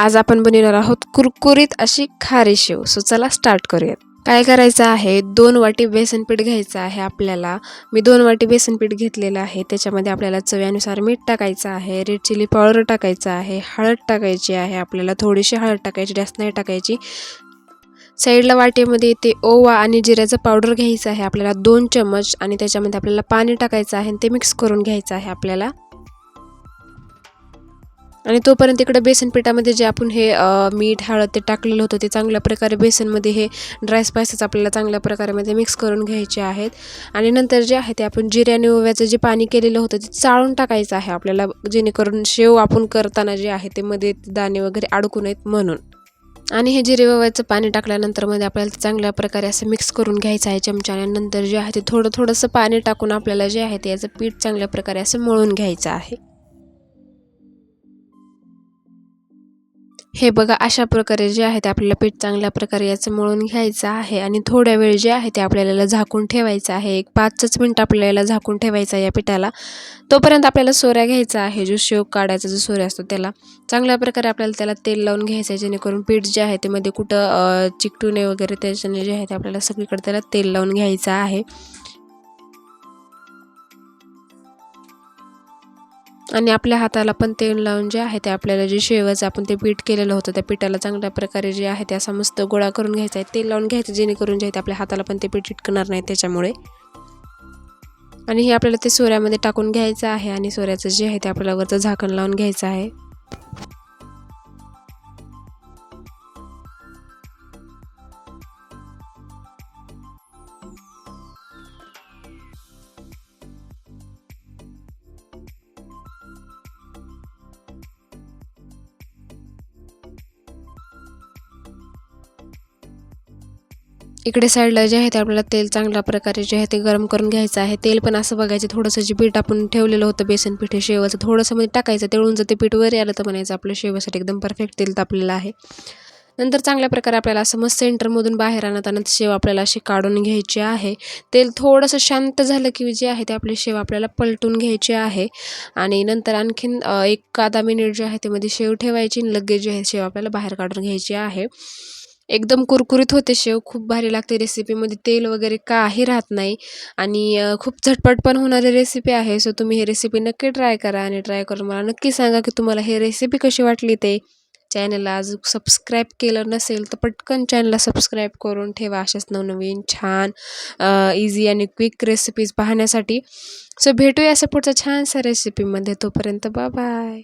आज आपण बनवणार आहोत कुरकुरीत अशी खारी शेव. सो चला स्टार्ट करूयात. काय करायचं आहे? दोन वाटी बेसन पीठ घ्यायचं आहे आपल्याला. मी दोन वाटी बेसन पीठ घेतलेलं आहे. त्याच्यामध्ये आपल्याला चव्यानुसार मीठ टाकायचं आहे रेड चिली पावडर टाकायचं आहे हळद टाकायची आहे आपल्याला थोडीशी हळद टाकायची जास्त नाही टाकायची. साईडला वाटेमध्ये ते ओवा आणि जिऱ्याचं पावडर घ्यायचं आहे आपल्याला दोन चम्मच आणि त्याच्यामध्ये आपल्याला पाणी टाकायचं आहे आणि ते मिक्स करून घ्यायचं आहे आपल्याला. आणि तोपर्यंत इकडं बेसन पिठामध्ये जे आपण हे मीठ हळद ते टाकलेलं होतं ते चांगल्या प्रकारे बेसनमध्ये हे ड्राय स्पायसेस आपल्याला चांगल्या प्रकारेमध्ये मिक्स करून घ्यायचे आहेत. आणि नंतर जे आहे ते आपण जिरे आणि ओव्याचं जे पाणी केलेलं होतं ते चाळून टाकायचं आहे आपल्याला जेणेकरून शेव आपण करताना जे आहे ते मध्ये दाणे वगैरे अडकू नयेत म्हणून. आणि हे जिरे ओव्याचं पाणी टाकल्यानंतरमध्ये आपल्याला ते चांगल्या प्रकारे असं मिक्स करून घ्यायचं आहे चमच्याने नंतर जे आहे ते थोडं थोडंसं पाणी टाकून आपल्याला जे आहे ते याचं पीठ चांगल्या प्रकारे असं मळून घ्यायचं आहे. हे बघा अशा प्रकारे जे आहे ते आपल्याला पीठ चांगल्या प्रकारे याचं मळून घ्यायचं आहे आणि थोड्या वेळ जे आहे ते आपल्याला झाकून ठेवायचं आहे. एक पाचच मिनटं आपल्याला झाकून ठेवायचं आहे या पिठाला. तोपर्यंत आपल्याला सोऱ्या घ्यायचा आहे जो शेव काढायचा जो सोऱ्या असतो त्याला. चांगल्या प्रकारे आपल्याला त्याला तेल लावून घ्यायचं आहे जेणेकरून पीठ जे आहे ते मध्ये कुठं चिकटूने चिकटू नये वगैरे त्याच्याने जे आहे ते आपल्याला सगळीकडे त्याला तेल लावून घ्यायचं आहे. आणि आपल्या हाताला पण तेल लावून जे आहे ते आपल्याला जे शेवाचं आपण ते पीठ केलेलं होतं त्या पिठाला चांगल्या प्रकारे जे आहे ते असा मस्त गोळा करून घ्यायचा आहे. तेल लावून घ्यायचं जेणेकरून जे आहे ते आपल्या हाताला पण ते पीठ चिटकणार नाही त्याच्यामुळे. आणि हे आपल्याला ते सोऱ्यामध्ये टाकून घ्यायचं आहे आणि सोऱ्याचं जे आहे ते आपल्याला वरचं झाकण लावून घ्यायचं आहे. इकडे साईडला जे आहे ते आपल्याला तेल चांगल्या प्रकारे जे आहे ते गरम करून घ्यायचं आहे. तेल पण असं बघायचं थोडंसं जे पीठ आपण ठेवलेलं होतं बेसन पीठ हे शेवाचं थोडंसं म्हणजे टाकायचं. तेळून जर ते पीठ वर आलं तर म्हणायचं आपलं शेवासाठी एकदम परफेक्ट तेल तापलेलं आहे. नंतर चांगल्या प्रकारे आपल्याला असं मस्त सेंटरमधून बाहेर आणत आणत शेव आपल्याला अशी काढून घ्यायची आहे. तेल थोडंसं शांत झालं की जे आहे ते आपली शेव आपल्याला पलटून घ्यायची आहे. आणि नंतर आणखीन एक आधा मिनिट जे आहे ते मध्ये शेव ठेवायची लगेच जे आहे शेव आपल्याला बाहेर काढून घ्यायची आहे. एकदम कुरकुरीत होते शेव खूप भारी लागते रेसिपीमध्ये तेल वगैरे काही राहत नाही. आणि खूप झटपट पण होणारी रेसिपी आहे. सो तुम्ही ही रेसिपी नक्की ट्राय करा आणि ट्राय करून मला नक्की सांगा की तुम्हाला ही रेसिपी कशी वाटली ते. चॅनलला अजून सबस्क्राईब केलं नसेल तर पटकन चॅनलला सबस्क्राईब करून ठेवा अशाच नवनवीन छान इझी आणि क्विक रेसिपीज पाहण्यासाठी. सो भेटूया असं पुढच्या छानशा रेसिपीमध्ये तोपर्यंत बा बाय